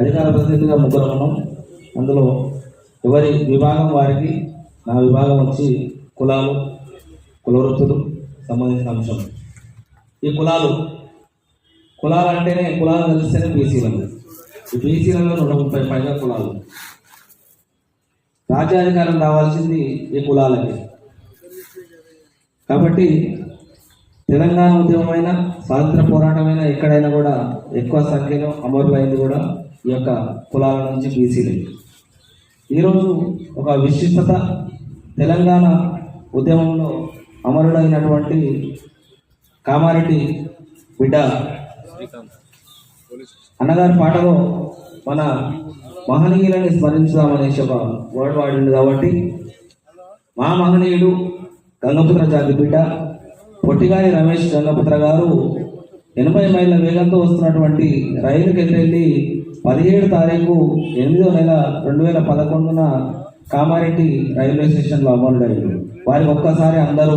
అధికార ప్రతినిధిగా ముగ్గురు ఉన్నాం. అందులో ఎవరి విభాగం వారికి నా విభాగం వచ్చి కులాలు కులవృత్తులు సంబంధించిన అంశం. ఈ కులాలు కులాలు అంటేనే కులాలు కలిస్తేనే బీసీలు ఈ బీసీలలో నూట ముప్పై పైగా కులాలు. రాజ్యాధికారం రావాల్సింది ఈ కులాలకి. కాబట్టి తెలంగాణ ఉద్యమమైన స్వాతంత్ర పోరాటమైన ఎక్కడైనా కూడా ఎక్కువ సంఖ్యలో అమరులైంది కూడా ఈ యొక్క కులాల నుంచి బీసీలు ఈరోజు ఒక విశిష్టత తెలంగాణ ఉద్యమంలో అమరుడైనటువంటి కామారెడ్డి బిడ్డ అన్నగారి పాటలో మన మహనీయులని స్మరించుదామనేసి ఒక వర్డ్ వాడింది కాబట్టి మా మహనీయుడు గంగపుత్ర జాతి బిడ్డ పొట్టిగాని రమేష్ గంగపుత్ర గారు ఎనభై మైళ్ళ వేగంతో వస్తున్నటువంటి రైలుకి ఎదురెళ్ళి పదిహేడు తారీఖు ఎనిమిదో నెల రెండు వేల పదకొండున కామారెడ్డి రైల్వే స్టేషన్లో అమరుడయ్యారు వారికి ఒక్కసారి అందరూ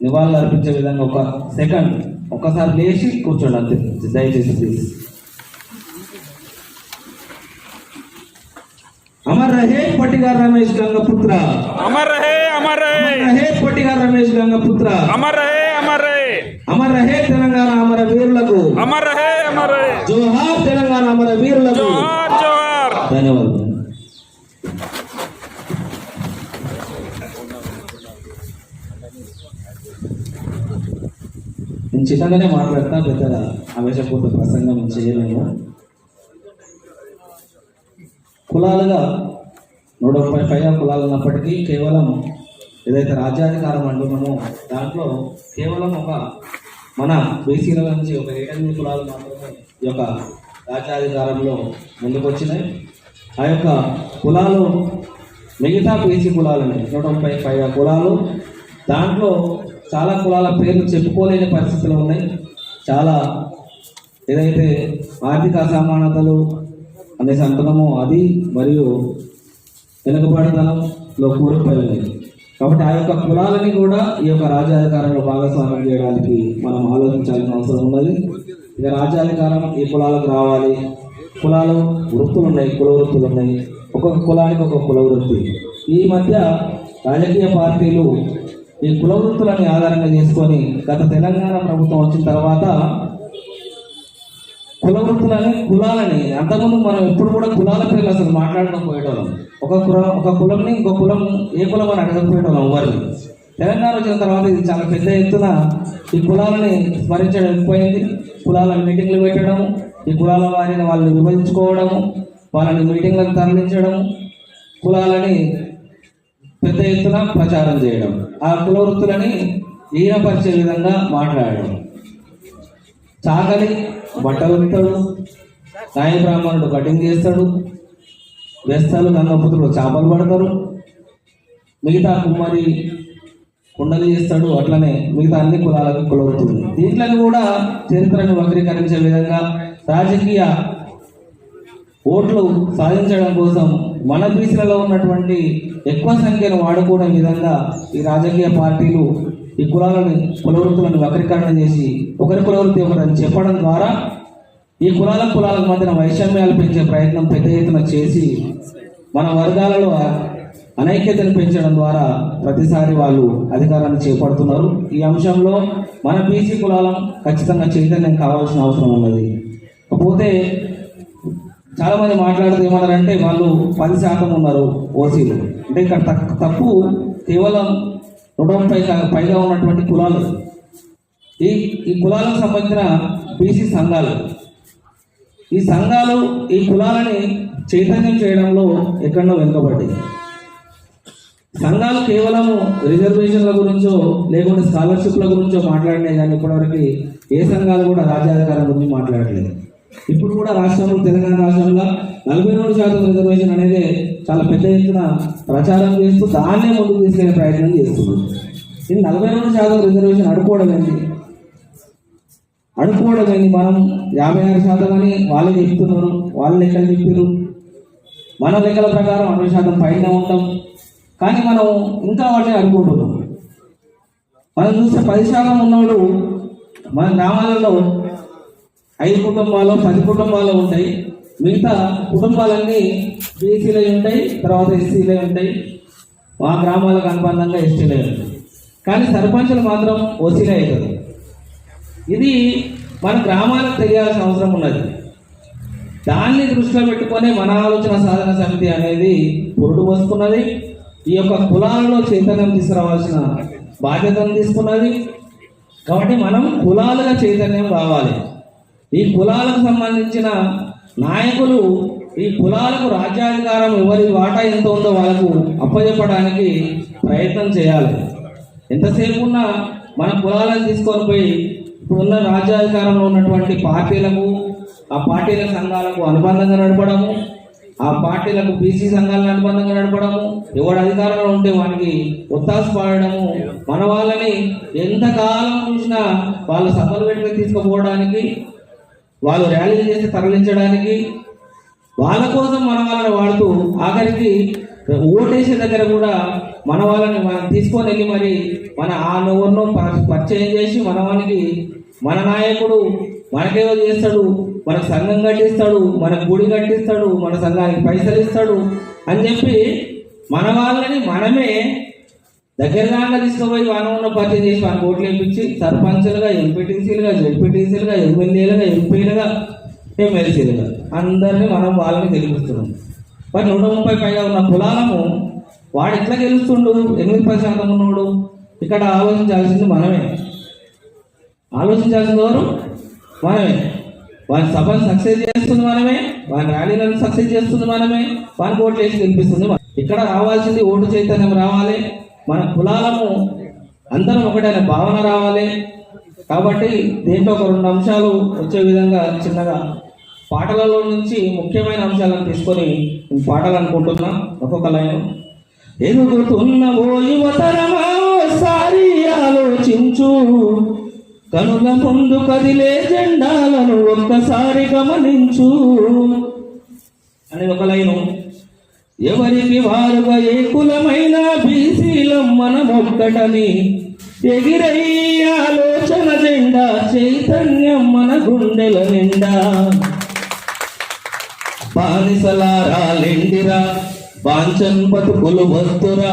నివాళులు అర్పించే విధంగా ఒక సెకండ్ ఒక్కసారి లేచి కూర్చోండి అంతే. దయచేసి ప్లీజ్ అమర్ రహే పట్టిగార్ రమేష్ గంగపుత్ర. అమర్ రహే అమర్ రహే. రహే రమేష్ గంగపుత్ర. అమర్ రహే. అమర్ రహే తెలంగాణ అమర వీరులకు. అమర్ రహే అమర్ జోహార్ తెలంగాణ అమర వీరులకు. జోహార్ జోహార్. ధన్యవాదాలు. నేను చిన్నగానే మాట్లాడతా పెద్ద ఆవేశపూర్త ప్రసంగం చేయలేము కులాలుగా నూట ముప్పై పైగా కులాలు ఉన్నప్పటికీ కేవలం ఏదైతే రాజ్యాధికారం అంటున్నామో దాంట్లో కేవలం ఒక మన బీసీల నుంచి ఒక ఏడెనిమిది కులాలు మాత్రమే ఈ యొక్క రాజ్యాధికారంలో ముందుకొచ్చినాయి. ఆ యొక్క కులాలు మిగతా బీసీ కులాలని నూట ముప్పై పైగా కులాలు దాంట్లో చాలా కులాల పేర్లు చెప్పుకోలేని పరిస్థితులు ఉన్నాయి. చాలా ఏదైతే ఆర్థిక అసమానతలు అనేసి అంటున్నామో అది మరియు వెనుకబడితనంలో ఉన్నాయి కాబట్టి ఆ యొక్క కులాలని కూడా ఈ యొక్క రాజ్యాధికారంలో భాగస్వామ్యం చేయడానికి మనం ఆలోచించాల్సిన అవసరం ఉన్నది. ఇక రాజ్యాధికారం ఈ కులాలకు రావాలి. కులాలు వృత్తులు ఉన్నాయి కుల వృత్తులు ఉన్నాయి ఒక్కొక్క కులానికి ఒక్కొక్క కుల వృత్తి. ఈ మధ్య రాజకీయ పార్టీలు ఈ కుల వృత్తులని ఆధారంగా చేసుకొని గత తెలంగాణ ప్రభుత్వం వచ్చిన తర్వాత కుల వృత్తులని కులాలని అంతకుముందు మనం ఎప్పుడు కూడా కులాల పేర్లు అసలు మాట్లాడకపోయేటోళ్ళం. ఒక కులం ఒక కులంని ఇంకో కులం ఏ కులం అని అడగకపోయేటోళ్ళం ఎవరిని తెలంగాణ వచ్చిన తర్వాత ఇది చాలా పెద్ద ఎత్తున ఈ కులాలని స్మరించడం ఎక్కువైంది కులాల మీటింగ్లు పెట్టడం ఈ కులాల వారిని వాళ్ళని విభజించుకోవడము వాళ్ళని మీటింగ్లకు తరలించడం కులాలని పెద్ద ఎత్తున ప్రచారం చేయడం ఆ కుల వృత్తులని ఈనపరిచే విధంగా మాట్లాడడం. చాకలి బట్టలు ఉత్తాడు సాయి బ్రాహ్మణుడు కటింగ్ చేస్తాడు వేస్తాలు గంగపుత్రులు చేపలు పడతారు. మిగతా కుమ్మరి కుండలు చేస్తాడు అట్లనే మిగతా అన్ని కులాలకు కులవుతుంది దీంట్లోని కూడా చరిత్రను వక్రీకరించే విధంగా రాజకీయ ఓట్లు సాధించడం కోసం మన బీసీలలో ఉన్నటువంటి ఎక్కువ సంఖ్యను వాడుకునే విధంగా ఈ రాజకీయ పార్టీలు ఈ కులాలని కులవృత్తులను వక్రీకరణ చేసి ఒకరి కులవృత్తి ఒకరని చెప్పడం ద్వారా ఈ కులాల కులాలకు మధ్యన వైషమ్యాలు పెంచే ప్రయత్నం పెద్ద ఎత్తున చేసి మన వర్గాలలో అనైక్యతను పెంచడం ద్వారా ప్రతిసారి వాళ్ళు అధికారాన్ని చేపడుతున్నారు. ఈ అంశంలో మన బీసీ కులాలం ఖచ్చితంగా చైతన్యం కావాల్సిన అవసరం ఉన్నది. కాకపోతే చాలామంది మాట్లాడుతూ ఏమన్నారంటే వాళ్ళు పది శాతం ఉన్నారు ఓసీలు. అంటే ఇక్కడ తప్పు కేవలం నూట ముప్పై పైగా ఉన్నటువంటి కులాలు. ఈ ఈ కులాలకు సంబంధించిన బీసీ సంఘాలు ఈ సంఘాలు ఈ కులాలని చైతన్యం చేయడంలో ఎక్కడో వెనుకబడ్డాయి. సంఘాలు కేవలము రిజర్వేషన్ల గురించో లేకుంటే స్కాలర్షిప్ల గురించో మాట్లాడినాయి కానీ ఇప్పటివరకు ఏ సంఘాలు కూడా రాజ్యాధికారం గురించి మాట్లాడలేదు. ఇప్పుడు కూడా రాష్ట్రంలో తెలంగాణ రాష్ట్రంలో నలభై రెండు శాతం రిజర్వేషన్ అనేది చాలా పెద్ద ఎత్తున ప్రచారం చేస్తూ దాన్నే ముందుకు తీసుకెళ్ళే ప్రయత్నం చేస్తున్నారు. ఇది నలభై రెండు శాతం రిజర్వేషన్ అడుకోవడం ఏంటి? అనుకోవడం కానీ మనం యాభై ఆరు శాతం అని వాళ్ళే చెప్తున్నారు. వాళ్ళ లెక్కలు చెప్పారు మన లెక్కల ప్రకారం అరవై శాతం పైన ఉంటాం. కానీ మనం ఇంకా వాటిని అనుకుంటున్నాం మనం చూస్తే పది శాతం ఉన్నవాడు మన గ్రామాలలో ఐదు కుటుంబాలు పది కుటుంబాలు ఉంటాయి. మిగతా కుటుంబాలన్నీ బీసీలే ఉంటాయి తర్వాత ఎస్సీలే ఉంటాయి. మా గ్రామాలకు అనుబంధంగా ఎస్టీలే ఉంటాయి. కానీ సర్పంచులు మాత్రం ఓసీలే అవుతుంది ఇది మన గ్రామాలకు తెలియాల్సిన అవసరం ఉన్నది. దాన్ని దృష్టిలో పెట్టుకొని మన ఆలోచన సాధన సమితి అనేది పురుడు పోసుకున్నది ఈ యొక్క కులాలలో చైతన్యం తీసుకురావాల్సిన బాధ్యతను తీసుకున్నది. కాబట్టి మనం కులాలుగా చైతన్యం రావాలి. ఈ కులాలకు సంబంధించిన నాయకులు ఈ కులాలకు రాజ్యాధికారం ఎవరి వాటా ఎంత ఉందో వాళ్ళకు అప్పచెప్పడానికి ప్రయత్నం చేయాలి. ఎంతసేపు ఉన్నా మన కులాలను తీసుకొని పోయి ఇప్పుడున్న రాజ్యాధికారంలో ఉన్నటువంటి పార్టీలకు ఆ పార్టీల సంఘాలకు అనుబంధంగా నడపడము ఆ పార్టీలకు బీసీ సంఘాలను అనుబంధంగా నడపడము ఎవడు అధికారంలో ఉంటే వానికి ఉత్తాసు పాడడము మన వాళ్ళని ఎంతకాలం చూసినా వాళ్ళ సభలు పెట్టుకుని తీసుకుపోవడానికి వాళ్ళు ర్యాలీలు చేసి తరలించడానికి వాళ్ళ కోసం మన వాళ్ళని వాడుతూ ఆఖరికి ఓటేసే దగ్గర కూడా మన వాళ్ళని మనం తీసుకొని వెళ్ళి మరి మన ఆ నువ్వును పరిచయం చేసి మన వానికి మన నాయకుడు మనకేదో చేస్తాడు మన సంఘం కట్టిస్తాడు మన గుడి కట్టిస్తాడు మన సంఘానికి పైసలు ఇస్తాడు అని చెప్పి మన వాళ్ళని మనమే దగ్గరగా తీసుకుపోయి మన ఉన్న పరిచయం చేసి మన ఓట్లు వేయించి సర్పంచులుగా ఎంపీటీసీలుగా జడ్పీటీసీలుగా ఎమ్మెల్యేలుగా ఎంపీలుగా ఎమ్మెల్సీలుగా అందరినీ మనం వాళ్ళని గెలిపిస్తున్నాం. మరి నూట ముప్పై పైగా ఉన్న కులాలను వాడు ఎట్లా గెలుస్తుండు? ఎనిమిది పది శాతం ఉన్నవాడు ఇక్కడ ఆలోచించాల్సింది మనమే. ఆలోచించాల్సింది ఎవరు? మనమే. వారి సభను సక్సెస్ చేస్తుంది మనమే. వారి ర్యాలీలను సక్సెస్ చేస్తుంది మనమే. వాని ఓట్లు వేసి గెలిపిస్తుంది ఇక్కడ రావాల్సింది ఓటు చైతన్యం రావాలి. మన కులాలను అందరం ఒకటైన భావన రావాలి. కాబట్టి దీంట్లో ఒక రెండు అంశాలు వచ్చే విధంగా చిన్నగా పాటలలో నుంచి ముఖ్యమైన అంశాలను తీసుకొని పాటలు అనుకుంటున్నా ఒక్కొక్క లైన్. ఎదుగుతున్న ఓ యువతరమా ఓసారి ఆలోచించు. కనుక ముందు కదిలే జెండాలను ఒక్కసారి గమనించు. అని ఒక లైను. ఎవరికి వారుగా ఏ కులమైన బీసీలం మనమొక్కటని ఎగిరై ఆలోచన జెండా చైతన్యం మన గుండెల నిండా. బానిసలారా లెండిరా బాంచన్ బతుకులు వస్తురా.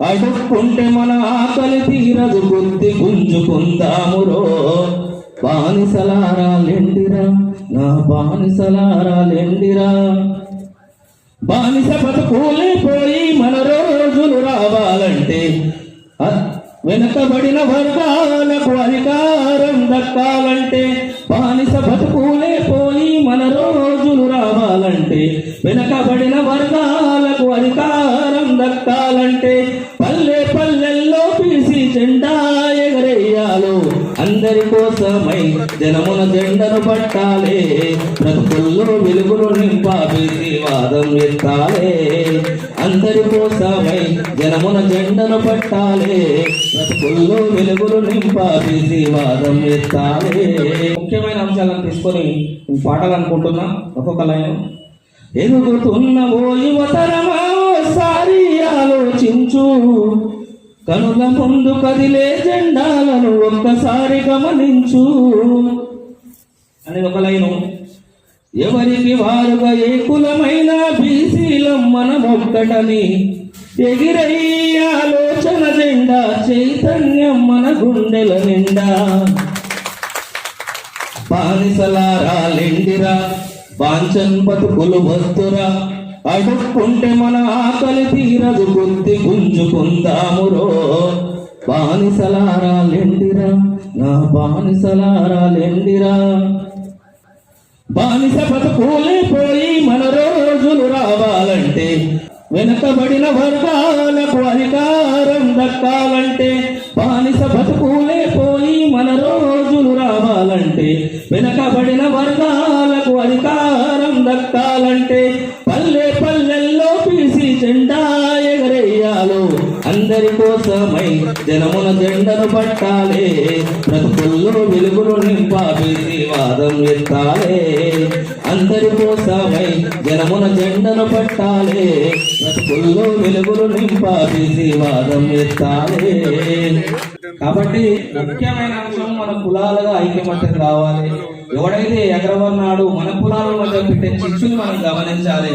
అడుక్కుంటే మన ఆకలి తీరదు బుద్ధి గుంజుకుందామురో. బానిసలారా లెండిరా నా బానిసలారా లెండిరా బానిస బతుకులే పోయి మన రోజులు రావాలంటే వెనకబడిన వర్గాలకు అధికారం దక్కాలంటే బానిస బతుకులే వెనకబడిన వర్గాలకు అధికారం దక్కాలంటే పల్లె పల్లెల్లో పీసి జెండా ఎగరేయాలో. అందరి కోసమై జనమున జెండను పట్టాలే. బ్రతుకుల్లో వెలుగులు నింపాపేసి వాదం ఎత్తాలే. అందరి కోసమై జనమున జెండను పట్టాలే. బ్రతుకుల్లో వెలుగులు నింపాపేసి వాదం ఎత్తాలే. ముఖ్యమైన అంశాలను తీసుకొని పాటలు అనుకుంటున్నా. ఒక్కొక్క లైన్. ఎదుగుతున్న ఓ యువతరమా ఓసారి ఆలోచించు. కనుల ముందు కదిలే జెండాలను ఒక్కసారి గమనించు. అని ఒక లైను. ఎవరికి వారుగా ఏ కులమైన బీసీలం మనం ఒక్కటని ఎగిరై ఆలోచన జెండా చైతన్యం మన గుండెల నిండా. బానిసలారా లెండిరా పాంచన్ బతుకులు వస్తురా అడుక్కుంటే మన ఆకలి తీరదు గుంతి గుంజుకుందామురో బానిసలారాలెండిరా నా బానిసలారాలెండిరా బానిస బతుకులే పోయి కోసమై జనమున జెండను పట్టాలే. బ్రతుకుల్లో వెలుగులు నింపాపేసి వాదం ఎత్తాలే. అందరి కోసమై జనమున జెండను పట్టాలే. బ్రతుకుల్లో వెలుగులు నింపా వాదం ఎత్తాలే. కాబట్టి ముఖ్యమైన అంశం మన కులాలుగా ఐక్యమత్యం కావాలి. ఎవడైతే ఎగరవన్నాడు మన కులాల మధ్య పెట్టే చిచ్చుని మనం గమనించాలి.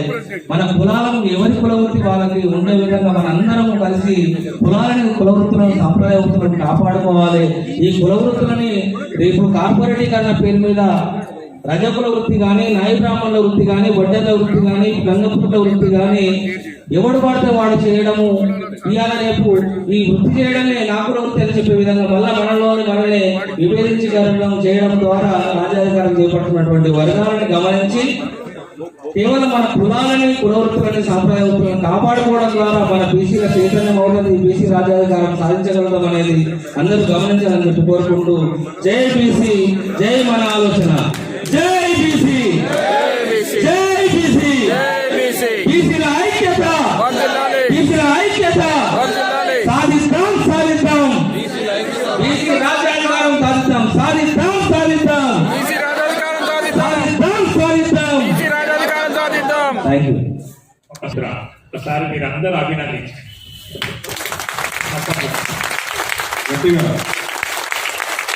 మన కులాలను ఎవరి కులవృత్తి వాళ్ళకి ఉండే విధంగా మన అందరం కలిసి కులాలని కులవృత్తులను సంప్రదాయ వృత్తులను కాపాడుకోవాలి. ఈ కులవృత్తులని రేపు కార్పొరేటీకరణ పేరు మీద రజకుల వృత్తి కానీ నాయ బ్రాహ్మణుల వృత్తి కానీ వడ్డల వృత్తి కానీ గంగపుట్ల వృత్తి కానీ ఎవడు పడితే వాడు చేయడము. ఇవాళ రేపు ఈ వృత్తి చేయడమే నాకు వృత్తి అని చెప్పే విధంగా మళ్ళా మనలోని మనల్ని విభేదించగలడం చేయడం ద్వారా రాజ్యాధికారం చేపడుతున్నటువంటి వర్గాలను గమనించి కేవలం మన కులాలని కులవృత్తులని సాంప్రదాయ వృత్తులను కాపాడుకోవడం ద్వారా మన బీసీల చైతన్యం అవుతుంది బీసీ రాజ్యాధికారం సాధించగలడం అనేది అందరూ గమనించాలని చెప్పి కోరుకుంటూ జై బీసీ జై మన ఆలోచన. జై! ఒకసారి ఒకసారి మీరు అందరూ అభినందించండి.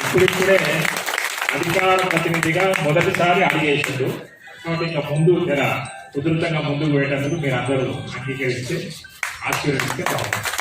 ఇప్పుడిప్పుడే అధికార ప్రతినిధిగా మొదటిసారి అడిగేసిండు కాబట్టి ఇంకా ముందు జర ఉధృతంగా ముందుకు వెళ్ళేందుకు మీరు అందరూ అంగీకరిస్తే ఆశీర్వదిస్తే బాగుంటుంది.